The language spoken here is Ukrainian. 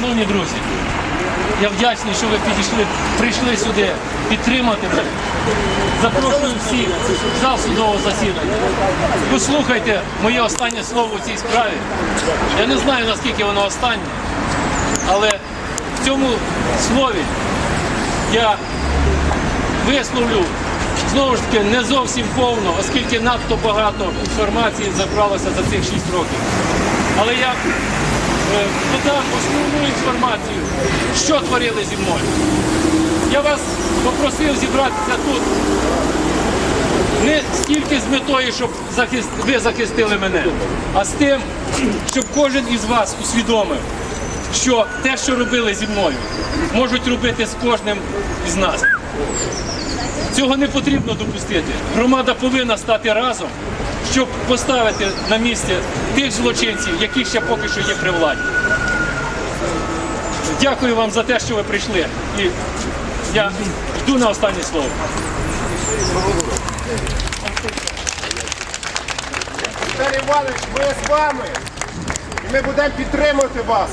Шановні друзі, я вдячний, що ви підійшли, прийшли сюди підтримати мене. Запрошую всіх в зал судового засідання. Послухайте моє останнє слово у цій справі. Я не знаю, наскільки воно останнє, але в цьому слові я висловлю знову ж таки не зовсім повно, оскільки надто багато інформації забралося за цих 6 років. Але я е, додам основну інформацію, що творили зі мною. Я вас попросив зібратися тут не стільки з метою, щоб захист... ви захистили мене, а з тим, щоб кожен із вас усвідомив, що те, що робили зі мною, можуть робити з кожним із нас. Цього не потрібно допустити. Громада повинна стати разом, щоб поставити на місце тих злочинців, які ще поки що є при владі. Дякую вам за те, що ви прийшли. І я йду на останнє слово. Віталій Іванович, ми з вами. І ми будемо підтримувати вас.